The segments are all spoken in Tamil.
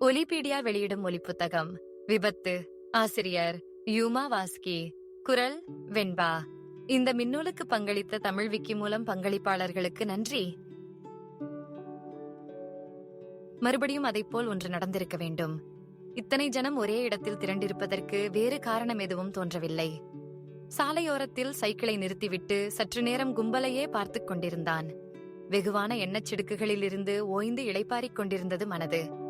ஒலிபீடியா வெளியிடும் ஒலிப்புத்தகம். விபத்து. ஆசிரியர் யூமா வாஸ்கி. குரல் வெண்பா. இந்த மின்னூலுக்கு பங்களித்த தமிழ் விக்கி மூலம் பங்களிப்பாளர்களுக்கு நன்றி. மறுபடியும் அதைப்போல் ஒன்று நடந்திருக்க வேண்டும். இத்தனை ஜனம் ஒரே இடத்தில் திரண்டிருப்பதற்கு வேறு காரணம் எதுவும் தோன்றவில்லை. சாலையோரத்தில் சைக்கிளை நிறுத்திவிட்டு சற்று நேரம் கும்பலையே பார்த்துக் கொண்டிருந்தான். வெகுவான எண்ணச் சிடுக்குகளிலிருந்து ஓய்ந்து இளைப்பாறிக் கொண்டிருந்தது மனது.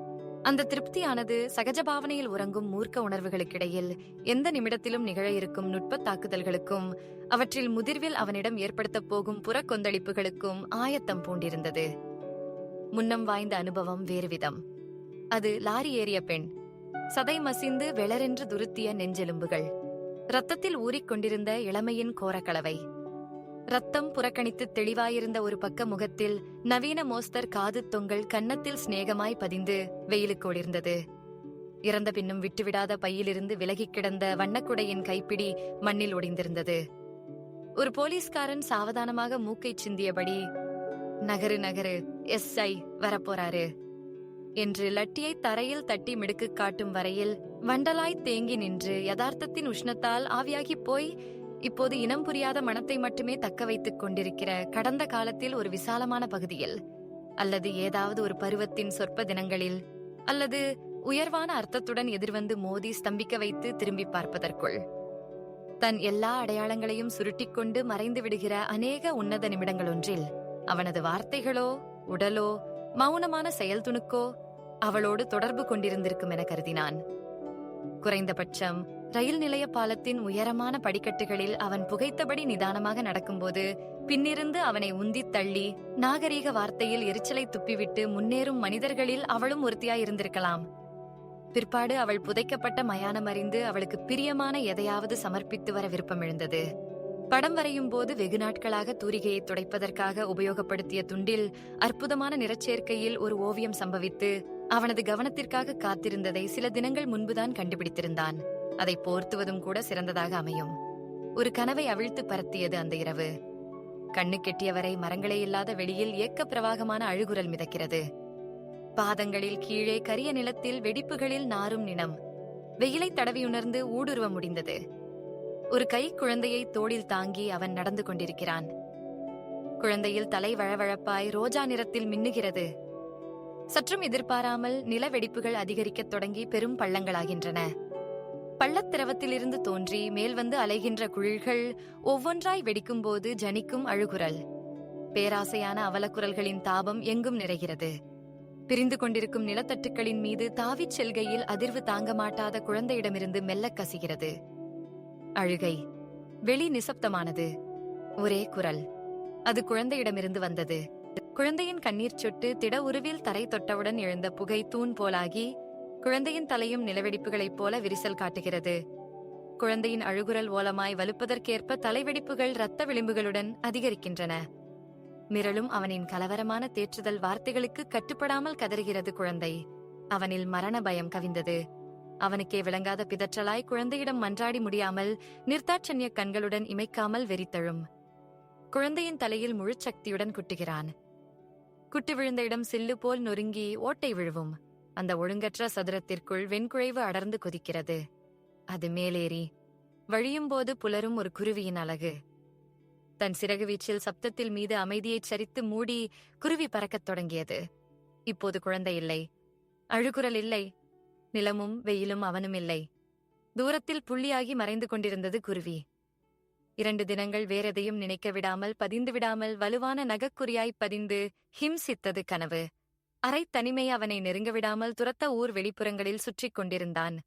அந்த திருப்தியானது சகஜ பாவனையில் உறங்கும் மூர்க்க உணர்வுகளுக்கிடையில் எந்த நிமிடத்திலும் நிகழ இருக்கும் நுட்ப தாக்குதல்களுக்கும் அவற்றில் முதிர்வில் அவனிடம் ஏற்படுத்தப் போகும் புறக்கொந்தளிப்புகளுக்கும் ஆயத்தம் பூண்டிருந்தது. முன்னம் வாய்ந்த அனுபவம் வேறுவிதம் அது லாரி ஏறிய பெண். சதை மசிந்து வெளரென்று துருத்திய நெஞ்செலும்புகள். ரத்தத்தில் ஊறிக்கொண்டிருந்த இளமையின் கோரக்கலவை ரத்தம் புறக்கணித்து தெளிவாயிருந்த ஒரு பக்க முகத்தில் நவீன மோஸ்தர் காது தொங்கல் கன்னத்தில் சிநேகமாய் பதிந்து வெயிலுக்கு ஒளிர்ந்தது. இறந்த பின்னும் விட்டுவிடாத பையிலிருந்து விலகிக் கிடந்த வண்ணக்குடையின் கைப்பிடி மண்ணில் ஒடிந்திருந்தது. ஒரு போலீஸ்காரன் சாவதானமாக மூக்கை சிந்தியபடி நகரு நகரு எஸ் ஐ வரப்போறாரு என்று லட்டியை தரையில் தட்டி மிடுக்கு காட்டும் வரையில் வண்டலாய் தேங்கி நின்று யதார்த்தத்தின் உஷ்ணத்தால் ஆவியாகிப் போய் இப்போது இனம் புரியாத மனத்தை மட்டுமே தக்க வைத்துக் கொண்டிருக்கிற கடந்த காலத்தில் ஒரு விசாலமான பகுதியில் அல்லது ஏதாவது ஒரு பருவத்தின் சொற்ப தினங்களில் அல்லது உயர்வான அர்த்தத்துடன் எதிர்வந்து மோதி ஸ்தம்பிக்க வைத்து திரும்பி பார்ப்பதற்குள். தன் எல்லா அடையாளங்களையும் சுருட்டிக்கொண்டு மறைந்து விடுகிற அநேக உன்னத நிமிடங்களொன்றில் அவனது வார்த்தைகளோ உடலோ மௌனமான செயல் துணுக்கோ அவளோடு தொடர்பு கொண்டிருந்திருக்கும் என கருதினான். குறைந்தபட்சம் ரயில் நிலைய பாலத்தின் உயரமான படிக்கட்டுகளில் அவன் புகைத்தபடி நிதானமாக நடக்கும்போது பின்னிருந்து அவனை உந்தித் தள்ளி நாகரீக வார்த்தையில் எரிச்சலை துப்பிவிட்டு முன்னேறும் மனிதர்களில் அவளும் ஒருத்தியாயிருந்திருக்கலாம். பிற்பாடு அவள் புதைக்கப்பட்ட மயானம் அறிந்து அவளுக்கு பிரியமான எதையாவது சமர்ப்பித்து வர விருப்பம் எழுந்தது படம் வரையும் போது வெகு நாட்களாக தூரிகையை துடைப்பதற்காக உபயோகப்படுத்திய துண்டில் அற்புதமான நிறச்சேர்க்கையில் ஒரு ஓவியம் சம்பவித்து அவனது கவனத்திற்காக காத்திருந்ததை சில தினங்கள் முன்புதான் கண்டுபிடித்திருந்தான். அதை போர்த்துவதும் கூட சிறந்ததாக அமையும். ஒரு கனவை அவிழ்த்து பரத்தியது அந்த இரவு. கண்ணு கெட்டியவரை மரங்களே இல்லாத வெளியில் ஏக்க பிரவாகமான அழுகுரல் மிதக்கிறது. பாதங்களில் கீழே கரிய நிலத்தில் வெடிப்புகளில் நாரும் நினம் வெயிலை தடவியுணர்ந்து ஊடுருவ முடிந்தது. ஒரு கை குழந்தையை தோளில் தாங்கி அவன் நடந்து கொண்டிருக்கிறான். குழந்தையில் தலை வழவழப்பாய் ரோஜா நிறத்தில் மின்னுகிறது. சற்றும் எதிர்பாராமல் நிலவெடிப்புகள் அதிகரிக்கத் தொடங்கி பெரும் பள்ளங்களாகின்றன. பள்ளத்திரவத்திலிருந்து தோன்றி மேல் வந்து அலைகின்ற குழில்கள் ஒவ்வொன்றாய் வெடிக்கும்போது ஜனிக்கும் அழுகுரல். பேராசையான அவலக்குரல்களின் தாபம் எங்கும் நிறைகிறது. பிரிந்து கொண்டிருக்கும் நிலத்தட்டுக்களின் மீது தாவிச் செல்கையில் அதிர்வு தாங்க மாட்டாத குழந்தையிடமிருந்து மெல்லக் கசிகிறது. அழுகை. வெளி நிசப்தமானது. ஒரே குரல். அது குழந்தையிடமிருந்து வந்தது. குழந்தையின் கண்ணீர் சொட்டு திட உருவில் தரை தொட்டவுடன் எழுந்த புகை தூண் போலாகி குழந்தையின் தலையும் நிலவெடிப்புகளைப் போல விரிசல் காட்டுகிறது. குழந்தையின் அழுகுரல் ஓலமாய் வலுப்பதற்கேற்ப தலைவெடிப்புகள் இரத்த விளிம்புகளுடன் அதிகரிக்கின்றன. மிரளும் அவனின் கலவரமான தேற்றுதல் வார்த்தைகளுக்கு கட்டுப்படாமல் கதறுகிறது குழந்தை. அவனில் மரண பயம் கவிந்தது. அவனுக்கே விளங்காத பிதற்றலாய் குழந்தையிடம் மன்றாடி முடியாமல் நிர்தாட்சண்ய கண்களுடன் இமைக்காமல் வெறித்தழும். குழந்தையின் தலையில் முழு சக்தியுடன் குட்டுகிறான். குட்டு விழுந்த இடம் சில்லு போல் நொறுங்கி ஓட்டை விழுவும். அந்த ஒழுங்கற்ற சதுரத்திற்குள் வெண்குழைவு அடர்ந்து கொதிக்கிறது. அது மேலேறி வழியும்போது புலரும் ஒரு குருவியின் அழகு. தன் சிறகு வீச்சில் சப்தத்தில் மீது அமைதியைச் சரித்து மூடி குருவி பறக்கத் தொடங்கியது. இப்போது குழந்தை இல்லை. அழுகுரல் இல்லை. நிலமும் வெயிலும் அவனும் இல்லை. தூரத்தில் புள்ளியாகி மறைந்து கொண்டிருந்தது குருவி. இரண்டு தினங்கள் வேறெதையும் நினைக்க விடாமல் பதிந்து விடாமல் வலுவான நகக்குறியாய் பதிந்து ஹிம்சித்தது கனவு. அரை தனிமை அவனை நெருங்கவிடாமல் துரத்த ஊர் வெளிப்புறங்களில் சுற்றிக் கொண்டிருந்தான்.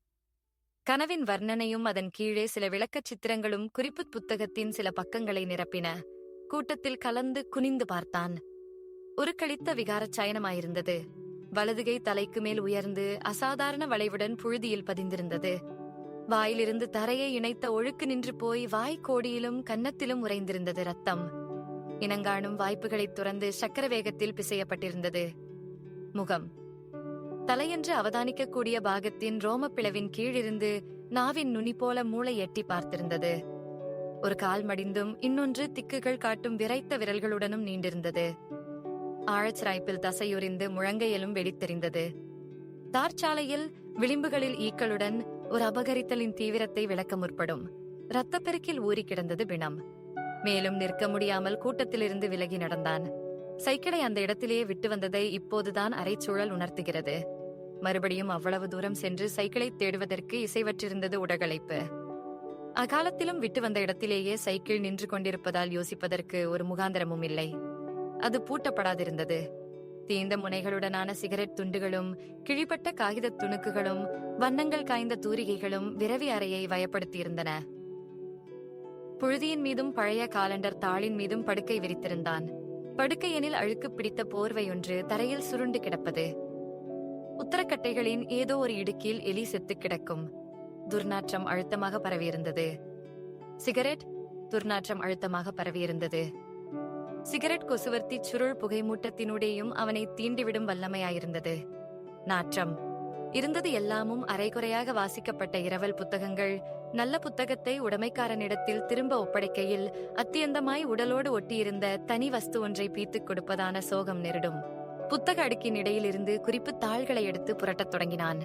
கனவின் வர்ணனையும் அதன் கீழே சில விளக்கச் சித்திரங்களும் குறிப்பு புத்தகத்தின் சில பக்கங்களை நிரப்பின. கூட்டத்தில் கலந்து குனிந்து பார்த்தான். உருக்களித்த விகாரச் சயனமாயிருந்தது. வலதுகை தலைக்கு மேல் உயர்ந்து அசாதாரண வளைவுடன் புழுதியில் பதிந்திருந்தது. வாயிலிருந்து தரையை இணைத்த ஒழுக்கு நின்று போய் வாய் கோடியிலும் கன்னத்திலும் உறைந்திருந்தது ரத்தம். இனங்காணும் வாய்ப்புகளைத் துறந்து சக்கர வேகத்தில் பிசையப்பட்டிருந்தது. முகம். தலையென்று அவதானிக்கக்கூடிய பாகத்தின் ரோமப்பிளவின் கீழிருந்து நாவின் நுனி போல மூளை எட்டி பார்த்திருந்தது. ஒரு கால் மடிந்தும் இன்னொன்று திக்குகள் காட்டும் விரைத்த விரல்களுடனும் நீண்டிருந்தது. ஆழச்சிராய்ப்பில் தசையுறிந்து முழங்கையிலும் வெடித்தெறிந்தது. தார்ச்சாலையில் விளிம்புகளில் ஈக்களுடன் ஒரு அபகரித்தலின் தீவிரத்தை விளக்க முற்படும். இரத்தப்பெருக்கில் ஊறி கிடந்தது பிணம். மேலும் நிற்க முடியாமல் கூட்டத்திலிருந்து விலகி நடந்தான். சைக்கிளை அந்த இடத்திலேயே விட்டு வந்ததை இப்போதுதான் அரைச்சூழல் உணர்த்துகிறது. மறுபடியும் அவ்வளவு தூரம் சென்று சைக்கிளை தேடுவதற்கு இசைவற்றிருந்தது உடகளைப்பு. அகாலத்திலும் விட்டு வந்த இடத்திலேயே சைக்கிள் நின்று கொண்டிருப்பதால் யோசிப்பதற்கு ஒரு முகாந்திரமும் இல்லை. அது பூட்டப்படாதிருந்தது. தீந்த முனைகளுடனான சிகரெட் துண்டுகளும் கிழிப்பட்ட காகித துணுக்குகளும் வண்ணங்கள் காய்ந்த தூரிகைகளும் விரவி அறையை வயப்படுத்தியிருந்தன. புழுதியின் மீதும் பழைய காலண்டர் தாளின் மீதும் படுக்கை விரித்திருந்தான். படுக்கையெனில் அழுக்கு பிடித்த போர்வையொன்று தரையில் சுருண்டு கிடப்பது. உத்தரக்கட்டைகளின் ஏதோ ஒரு இடுக்கில் எலி செத்து கிடக்கும். துர்நாற்றம் அழுத்தமாக பரவியிருந்தது. சிகரெட்? துர்நாற்றம் அழுத்தமாக பரவியிருந்தது. சிகரெட் கொசுவர்த்தி சுருள் புகைமூட்டத்தினுடையும் அவனை தீண்டிவிடும் வல்லமையாயிருந்தது. நாற்றம். இருந்தது எல்லாமும் அரைகுறையாக வாசிக்கப்பட்ட இரவல் புத்தகங்கள். நல்ல புத்தகத்தை உடைமைக்காரனிடத்தில் திரும்ப ஒப்படைக்கையில் அத்தியந்தமாய் உடலோடு ஒட்டியிருந்த தனி வஸ்து ஒன்றை பீத்துக் கொடுப்பதான சோகம் நெருடும். புத்தக அடுக்கின் இடையிலிருந்து குறிப்பு தாள்களை எடுத்து புரட்டத் தொடங்கினான்.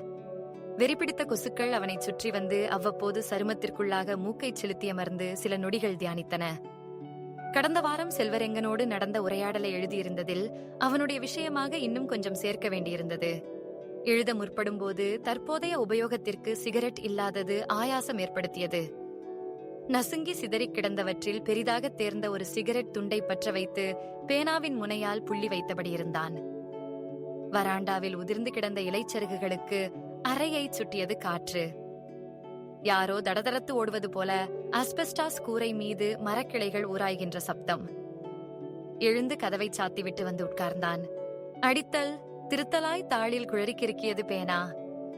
வெறிபிடித்த கொசுக்கள் அவனைச் சுற்றி வந்து அவ்வப்போது சருமத்திற்குள்ளாக மூக்கைச் செலுத்தியமர்ந்து சில நொடிகள் தியானித்தன. கடந்த வாரம் செல்வரெங்கனோடு நடந்த உரையாடலை எழுதியிருந்ததில் அவனுடைய விஷயமாக இன்னும் கொஞ்சம் சேர்க்க வேண்டியிருந்தது. எழுத முற்படும்போது தற்போதைய உபயோகத்திற்கு சிகரெட் இல்லாதது ஆயாசம் ஏற்படுத்தியது. நசுங்கி சிதறிக் கிடந்தவற்றில் பெரிதாக தேர்ந்த ஒரு சிகரெட் துண்டை பற்ற வைத்து பேனாவின் முனையால் புள்ளி வைத்தபடி இருந்தான் வராண்டாவில் உதிர்ந்து கிடந்த இலைச்சருகுகளுக்கு அறையைச் சுட்டியது காற்று. யாரோ தடதடத்து ஓடுவது போல அஸ்பெஸ்டாஸ் கூரை மீது மரக்கிளைகள் ஊராய்கின்ற சப்தம். எழுந்து கதவை சாத்திவிட்டு வந்து உட்கார்ந்தான். அடித்தல் திருத்தலாய் தாளில் குழறிக்கிருக்கியது பேனா.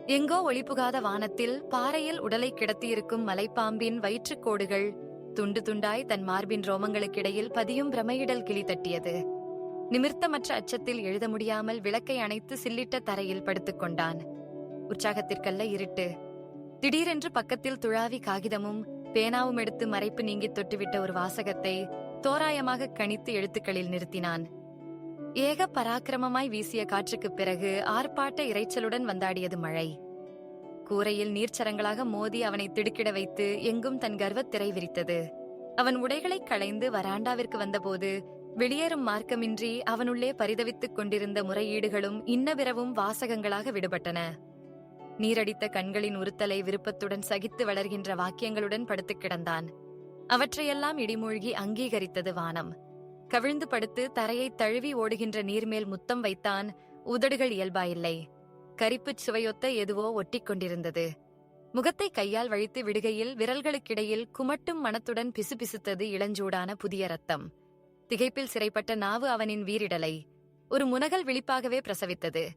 எங்கோ ஒளிபுகாத வானத்தில் பாறையில் உடலை கிடத்தியிருக்கும் மலைப்பாம்பின் வயிற்றுக்கோடுகள் துண்டு துண்டாய் தன் மார்பின் ரோமங்களுக்கிடையில் பதியும் பிரமையிடல் கிளி தட்டியது. நிமிர்த்தமற்ற அச்சத்தில் எழுத முடியாமல் விளக்கை அணைத்து சில்லிட்ட தரையில் படுத்துக் கொண்டான். உற்சாகத்திற்கல்ல இருட்டு. திடீரென்று பக்கத்தில் துழாவி காகிதமும் பேனாவும் எடுத்து மறைப்பு நீங்கி தொட்டுவிட்ட ஒரு வாசகத்தை தோராயமாக கணித்து எழுத்துக்களில் நிறுத்தினான். ஏக பராக்கிரமமாய் வீசிய காற்றுக்குப் பிறகு ஆர்ப்பாட்ட இரைச்சலுடன் வந்தாடியது மழை. கூரையில் நீர்ச்சரங்களாக மோதி அவனை திடுக்கிட வைத்து எங்கும் தன் கர்வத்திரை விரித்தது. அவன் உடைகளைக் களைந்து வராண்டாவிற்கு வந்தபோது வெளியேறும் மார்க்கமின்றி அவனுள்ளே பரிதவித்துக் கொண்டிருந்த முறையீடுகளும் இன்னபிறவும் வாசகங்களாக விடுபட்டன. நீரடித்த கண்களின் உறுத்தலை விருப்பத்துடன் சகித்து வளர்கின்ற வாக்கியங்களுடன் படுத்துக் கிடந்தான். அவற்றையெல்லாம் இடிமூழ்கி அங்கீகரித்தது வானம். கவிழ்ந்து படுத்து தரையை தழுவி ஓடுகின்ற நீர்மேல் முத்தம் வைத்தான் உதடுகள் இயல்பாயில்லை. கரிப்புச் சுவையொத்த எதுவோ ஒட்டிக் கொண்டிருந்தது. முகத்தை கையால் வழித்து விடுகையில் விரல்களுக்கிடையில் குமட்டும் மனத்துடன் பிசுபிசுத்தது இளஞ்சூடான புதிய ரத்தம் திகைப்பில் சிறைப்பட்ட நாவு அவனின் வீரிடலை ஒரு முனகல் விழிப்பாகவே பிரசவித்தது.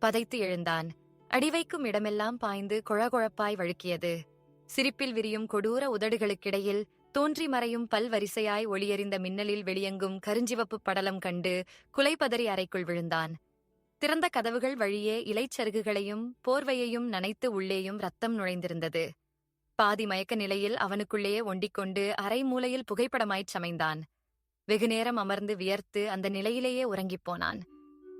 பதைத்து எழுந்தான். அடிவைக்கும் இடமெல்லாம் பாய்ந்து கொழகொழப்பாய் வழுக்கியது. சிரிப்பில் விரியும் கொடூர உதடுகளுக்கிடையில் தோன்றி மறையும் பல் வரிசையாய் ஒளியறிந்த மின்னலில் வெளியெங்கும் கருஞ்சிவப்பு படலம் கண்டு குலைபதறி அறைக்குள் விழுந்தான். திறந்த கதவுகள் வழியே இலைச்சருகுகளையும் போர்வையையும் நனைத்து உள்ளேயும் ரத்தம் நுழைந்திருந்தது. பாதி மயக்க நிலையில் அவனுக்குள்ளேயே ஒண்டிக்கொண்டு அரை மூலையில் புகைப்படமாய்ச் சமைந்தான். வெகுநேரம் அமர்ந்து வியர்த்து அந்த நிலையிலேயே உறங்கிப் போனான்.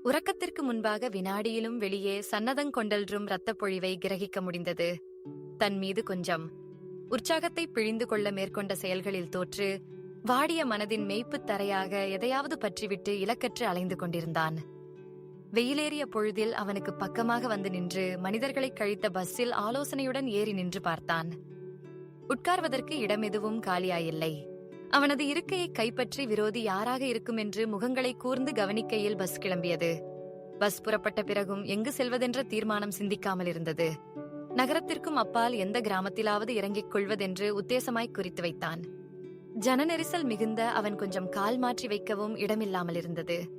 உறக்கத்திற்கு முன்பாக வினாடியிலும் வெளியே சன்னதங்கொண்டல்றும் இரத்தப் பொழிவை கிரகிக்க முடிந்தது. தன் மீது கொஞ்சம் உற்சாகத்தை பிழிந்து கொள்ள மேற்கொண்ட செயல்களில் தோற்று வாடிய மனதின் மெய்ப்புத் தரையாக எதையாவது பற்றிவிட்டு இலக்கற்று அலைந்து கொண்டிருந்தான். வெயிலேறிய பொழுதில் அவனுக்கு பக்கமாக வந்து நின்று மனிதர்களைக் கழித்த பஸ்ஸில் ஆலோசனையுடன் ஏறி நின்று பார்த்தான். உட்கார்வதற்கு இடம் எதுவும் காலியாயில்லை. அவனது இருக்கையை கைப்பற்றி விரோதி யாராக இருக்கும் என்று முகங்களை கூர்ந்து கவனிக்கையில் பஸ் கிளம்பியது. பஸ் புறப்பட்ட பிறகும் எங்கு செல்வதென்ற தீர்மானம் சிந்திக்காமல் இருந்தது. நகரத்திற்கும் அப்பால் எந்த கிராமத்திலாவது இறங்கிக் கொள்வதென்று உத்தேசமாய் குறித்து வைத்தான். ஜனநெரிசல் மிகுந்த அவன் கொஞ்சம் கால் மாற்றி வைக்கவும் இடமில்லாமல் இருந்தது.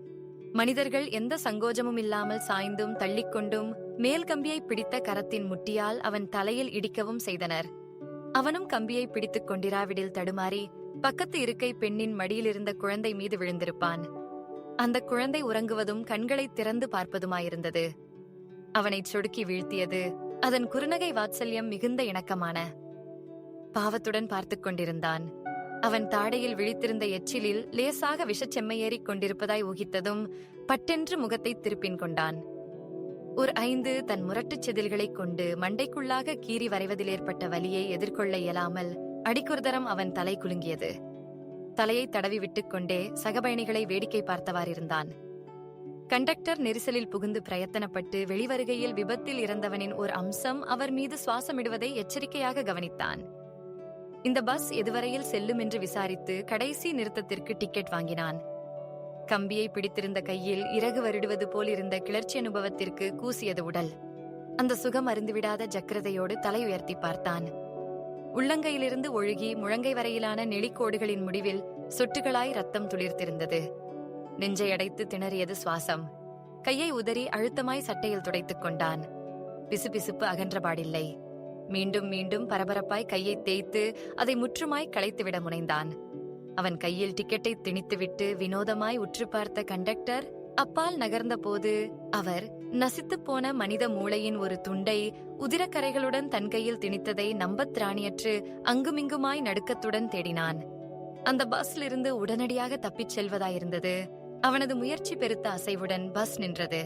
மனிதர்கள் எந்த சங்கோஜமும் இல்லாமல் சாய்ந்தும் தள்ளிக்கொண்டும் மேல் கம்பியை பிடித்த கரத்தின் முட்டியால் அவன் தலையில் இடிக்கவும் செய்தனர். அவனும் கம்பியை பிடித்துக் கொண்டிராவிடில் தடுமாறி பக்கத்து இருக்கை பெண்ணின் மடியிலிருந்த குழந்தை மீது விழுந்திருப்பான். அந்த குழந்தை உறங்குவதும் கண்களை திறந்து பார்ப்பதுமாயிருந்தது. அவனைச் சொடுக்கி வீழ்த்தியது அதன் குறுநகை வாத்சல்யம் மிகுந்த இணக்கமான. பாவத்துடன் பார்த்துக் கொண்டிருந்தான். அவன் தாடையில் விழித்திருந்த எச்சிலில் லேசாக விஷச் செம்மையேறிக் கொண்டிருப்பதாய் ஊகித்ததும் பட்டென்று முகத்தை திருப்பின் கொண்டான். ஒரு ஐந்து தன் முரட்டுச் செதில்களைக் கொண்டு மண்டைக்குள்ளாக கீறி வரைவதில் ஏற்பட்ட வலியை எதிர்கொள்ள இயலாமல் அடிக்குர்தரம் அவன் தலை குலுங்கியது. தலையை தடவி விட்டுக் கொண்டே சகபயணிகளை வேடிக்கை பார்த்தவாறிருந்தான். கண்டக்டர் நெரிசலில் புகுந்து பிரயத்தனப்பட்டு வெளிவருகையில் விபத்தில் இறந்தவனின் ஒரு அம்சம் அவர் மீது சுவாசமிடுவதை எச்சரிக்கையாக கவனித்தான். இந்த பஸ் எதுவரையில் செல்லும் என்று விசாரித்து கடைசி நிறுத்தத்திற்கு டிக்கெட் வாங்கினான். கம்பியை பிடித்திருந்த கையில் இறகு வருடுவது போல் இருந்த கிளர்ச்சி அனுபவத்திற்கு கூசியது உடல். அந்த சுகம் அருந்துவிடாத ஜக்கிரதையோடு தலை உயர்த்தி பார்த்தான். உள்ளங்கையிலிருந்து ஒழுகி முழங்கை வரையிலான நெளிக்கோடுகளின் முடிவில் சொட்டுகளாய் ரத்தம் துளிர்த்திருந்தது. நெஞ்சை அடைத்து திணறியது சுவாசம். கையை உதறி அழுத்தமாய் சட்டையில் துடைத்துக் கொண்டான். பிசுபிசுப்பு அகன்றபாடில்லை மீண்டும் மீண்டும் பரபரப்பாய் கையை தேய்த்து அதை முற்றுமாய் களைத்துவிட முனைந்தான். அவன் கையில் டிக்கெட்டை திணித்துவிட்டு வினோதமாய் உற்று பார்த்த கண்டக்டர் அப்பால் நகர்ந்தபோது அவர் நசித்துப் போன மனித மூளையின் ஒரு துண்டை உதிரக்கரைகளுடன் தன் கையில் திணித்ததை நம்பத் திராணியற்று அங்குமிங்குமாய் நடுக்கத்துடன் தேடினான். அந்த பஸ்லிருந்து உடனடியாக தப்பிச் செல்வதாயிருந்தது. அவனது முயற்சி பெருத்த அசைவுடன் பஸ் நின்றது.